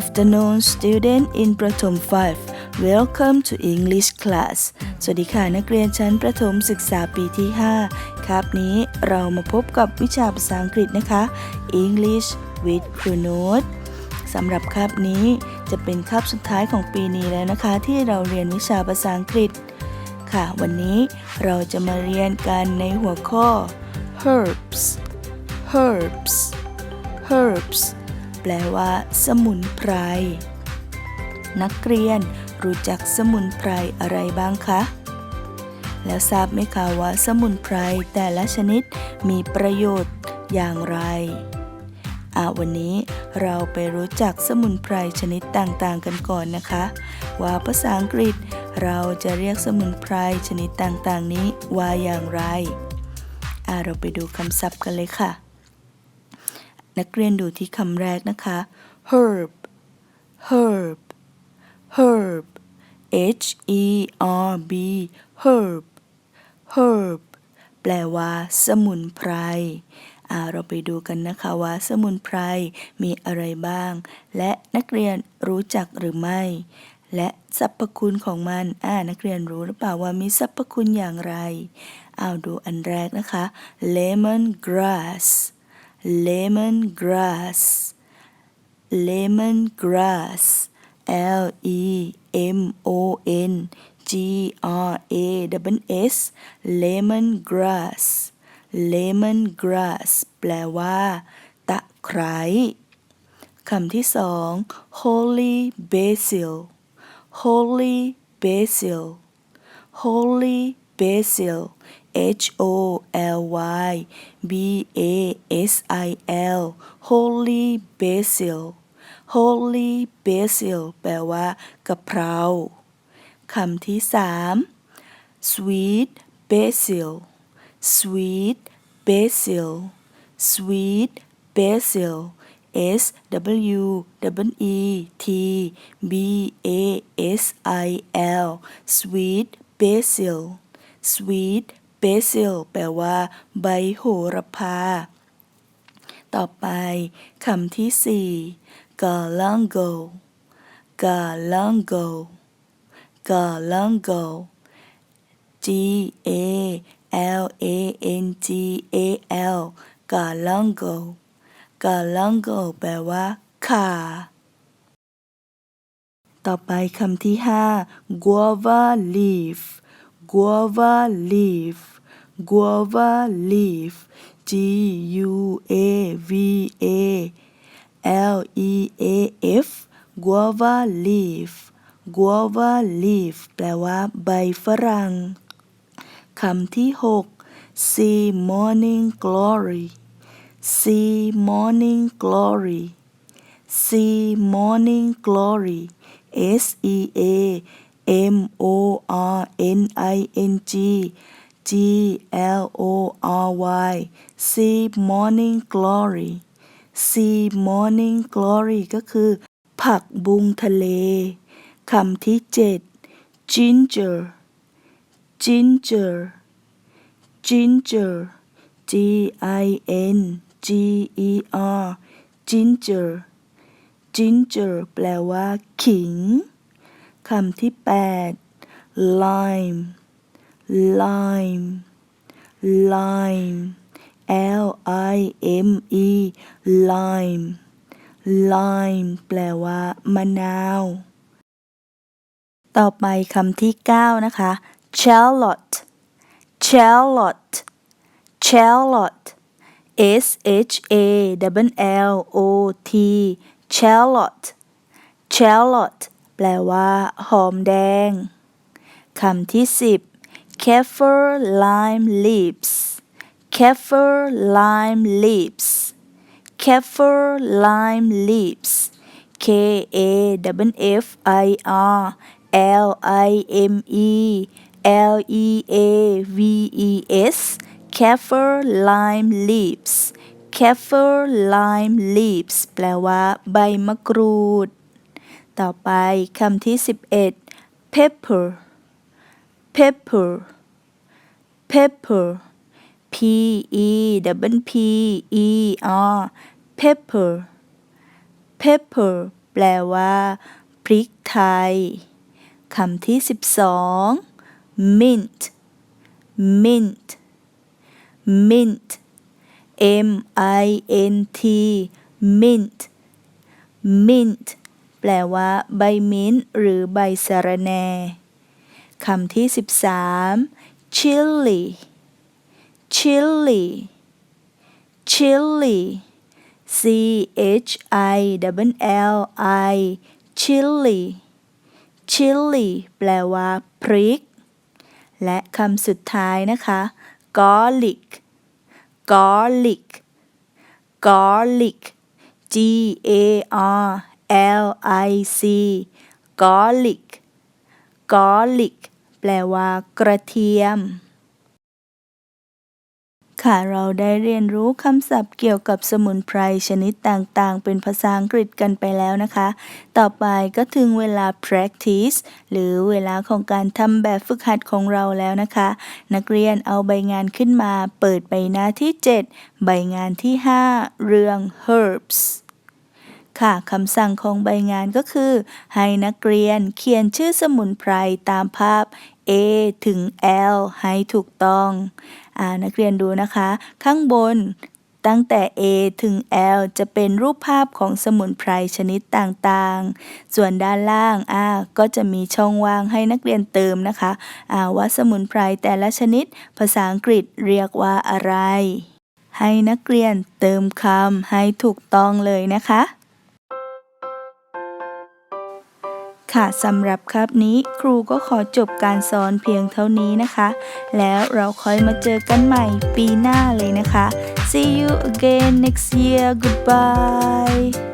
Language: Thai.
afternoon student in ประถม 5 Welcome to English class สวัสดีค่ะ นักเรียนชั้นประถมศึกษาปีที่ 5 ครับนี้เรามาพบกับวิชาภาษาอังกฤษนะคะ English with ครูโน้ตสำหรับคาบนี้จะเป็นคาบสุดท้ายของปีนี้แล้วนะคะ ที่เราเรียนวิชาภาษาอังกฤษ ค่ะ วันนี้เราจะมาเรียนกันในหัวข้อ herbs herbs herbs แปลว่า สมุนไพร นักเรียนรู้จักสมุนไพรอะไรบ้างคะ แล้วทราบไหมคะว่าสมุนไพรแต่ละชนิดมีประโยชน์อย่างไรอะวันนี้เราไปรู้จักสมุนไพรชนิดต่างๆ กันก่อนนะคะ ว่าภาษาอังกฤษเราจะเรียกสมุนไพรชนิดต่างๆ นี้ว่าอย่างไรอะเราไปดูคำศัพท์กันเลยค่ะ นักเรียนดูที่คำแรกนะคะ herb herb herb h e r b herb herb แปลว่าสมุนไพรเราไปดูกันนะคะว่าสมุนไพรมีอะไรบ้าง และนักเรียนรู้จักหรือไม่ และสรรพคุณของมันอ่านักเรียนรู้หรือเปล่าว่ามีสรรพคุณอย่างไร เอาดูอันแรกนะคะ lemon grass lemon grass lemon grass L E M O N G R A W S lemon grass lemon grass แปลว่า ตะไคร้คำที่สอง holy basil holy basil holy basil H O L Y B A S I L holy basil holy basil แปลว่ากะเพราคำที่สาม sweet basil sweet basil sweet basil S W E T B A S I L sweet basil sweet basil แปลว่า ใบโหระพา ต่อไปคำที่สี่ galango galango galango G A L A N G A L galango galango แปลว่าข่าต่อไปคำที่ห้า guava leaf guava leaf guava leaf G U A V A L E A F guava leaf guava leaf แปลว่าใบฝรั่งคำที่หก see morning glory see morning glory see morning glory S E A M O R N I N G G L O R Y see morning glory see morning glory ก็คือ ผักบุงทะเลคำที่เจ็ด ginger ginger ginger G I N G E R ginger ginger แปลว่า ขิง คำที่แปด lime lime lime L I M E lime lime แปลว่า มะนาว ต่อไปคำที่เก้านะคะ shallot shallot shallot S H A W L O T shallot shallot แปลว่า หอมแดงคำที่สิบ kaffir lime leaves kaffir lime leaves kaffir lime leaves K A W F I R L I M E L E A V E S kaffir lime leaves kaffir lime leaves แปลว่า ใบมะกรูด ต่อไปคำที่ 11 pepper pepper pepper P E W P E R pepper pepper แปลว่าพริกไทยคำที่ 12 mint mint mint m i n t mint mint แปลว่า ใบมิ้นท์หรือใบสะระแหน่คำที่ 13 chili chili chili c h i l l i chili chili แปลว่า พริก และคำสุดท้ายนะคะ garlic garlic garlic g a r l i c garlic garlic แปลว่ากระเทียม ค่ะเราได้เรียนรู้คำศัพท์เกี่ยวกับสมุนไพรชนิดต่างๆ เป็นภาษาอังกฤษกันไปแล้วนะคะ ต่อไปก็ถึงเวลา practice หรือเวลาของการทำแบบฝึกหัดของเราแล้วนะคะ นักเรียนเอาใบงานขึ้นมา เปิดใบหน้าที่ 7 ใบงานที่ 5 เรื่อง herbs ค่ะคำสั่งของใบงานก็คือ ให้นักเรียนเขียนชื่อสมุนไพรตามภาพ A ถึง L ให้ถูกต้องอ่านักเรียนดูนะคะ ข้างบนตั้งแต่ A ถึง L จะเป็นรูปภาพของสมุนไพรชนิดต่างๆ ส่วนด้านล่างอ่าก็จะมีช่องว่างให้นักเรียนเติมนะคะอ่าว่าสมุนไพรแต่ละชนิด ภาษาอังกฤษเรียกว่าอะไร ให้นักเรียนเติมคำให้ถูกต้องเลยนะคะ ค่ะสำหรับครับนี้ครูก็ขอจบการสอนเพียงเท่านี้นะคะ แล้วเราค่อยมาเจอกันใหม่ปีหน้าเลยนะคะ see you again next year goodbye